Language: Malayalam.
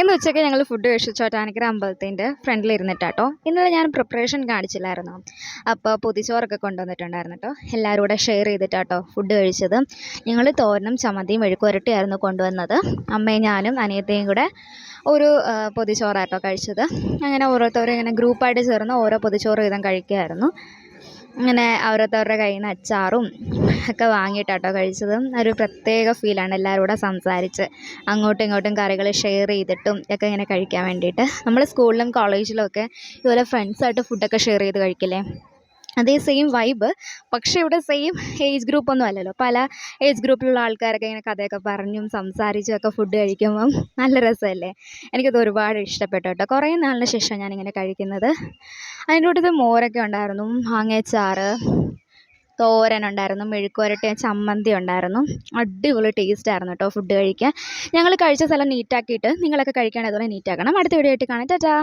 ഇന്ന് ഉച്ചയ്ക്ക് ഞങ്ങൾ ഫുഡ് കഴിച്ചു. ചോറ്റാനിക്കര അമ്പലത്തിന്റെ ഫ്രണ്ടിൽ ഇരുന്നിട്ടാട്ടോ ഇന്നലെ ഞാൻ പ്രിപ്പറേഷൻ കാണിച്ചില്ലായിരുന്നു. അപ്പോൾ പൊതിച്ചോറൊക്കെ കൊണ്ടുവന്നിട്ടുണ്ടായിരുന്നു കേട്ടോ എല്ലാവരും കൂടെ ഷെയർ ചെയ്തിട്ടാട്ടോ ഫുഡ് കഴിച്ചത്. ഞങ്ങൾ തോരനും ചമ്മന്തിയും മെഴുക്കുരട്ടിയായിരുന്നു കൊണ്ടുവന്നത്. അമ്മയും ഞാനും അനിയത്തെയും കൂടെ ഒരു പൊതിച്ചോറാട്ടോ കഴിച്ചത്. അങ്ങനെ ഓരോരുത്തരും ഇങ്ങനെ ഗ്രൂപ്പായിട്ട് ചേർന്ന് ഓരോ പൊതിച്ചോറ് വീതം കഴിക്കുമായിരുന്നു അങ്ങനെ അവരവരുടെ കയ്യിൽ നിന്ന് അച്ചാറും ഒക്കെ വാങ്ങിയിട്ടാട്ടോ കഴിച്ചതും. ഒരു പ്രത്യേക ഫീലാണ് എല്ലാവരും കൂടെ സംസാരിച്ച് അങ്ങോട്ടും ഇങ്ങോട്ടും കറികൾ ഷെയർ ചെയ്തിട്ടും ഒക്കെ ഇങ്ങനെ കഴിക്കാൻ വേണ്ടിയിട്ട്. നമ്മൾ സ്കൂളിലും കോളേജിലും ഒക്കെ ഇതുപോലെ ഫ്രണ്ട്സായിട്ട് ഫുഡൊക്കെ ഷെയർ ചെയ്ത് കഴിക്കില്ലേ? അതേ സെയിം വൈബ് പക്ഷേ ഇവിടെ സെയിം ഏജ് ഗ്രൂപ്പ് ഒന്നും അല്ലല്ലോ. പല ഏജ് ഗ്രൂപ്പിലുള്ള ആൾക്കാരൊക്കെ ഇങ്ങനെ കഥയൊക്കെ പറഞ്ഞും സംസാരിച്ചും ഒക്കെ ഫുഡ് കഴിക്കുമ്പം നല്ല രസമല്ലേ? എനിക്കത് ഒരുപാട് ഇഷ്ടപ്പെട്ടു കേട്ടോ. കുറേ നാളിന് ശേഷം ഞാനിങ്ങനെ കഴിക്കുന്നത്. അതിന്റെ കൂട്ടത്തിൽ മോരൊക്കെ ഉണ്ടായിരുന്നു. മാങ്ങയച്ചാറ് തോരൻ ഉണ്ടായിരുന്നു മെഴുക്കുവരട്ടി ചമ്മന്തി ഉണ്ടായിരുന്നു. അടിപൊളി ടേസ്റ്റ് ആയിരുന്നു കേട്ടോ ഫുഡ് കഴിക്കാൻ. ഞങ്ങൾ കഴിച്ച സ്ഥലം നീറ്റാക്കിയിട്ട് നിങ്ങളൊക്കെ കഴിക്കാൻ അതുപോലെ നീറ്റാക്കണം അടുത്ത വീഡിയോ ആയിട്ട് കാണാം. ടാറ്റാ!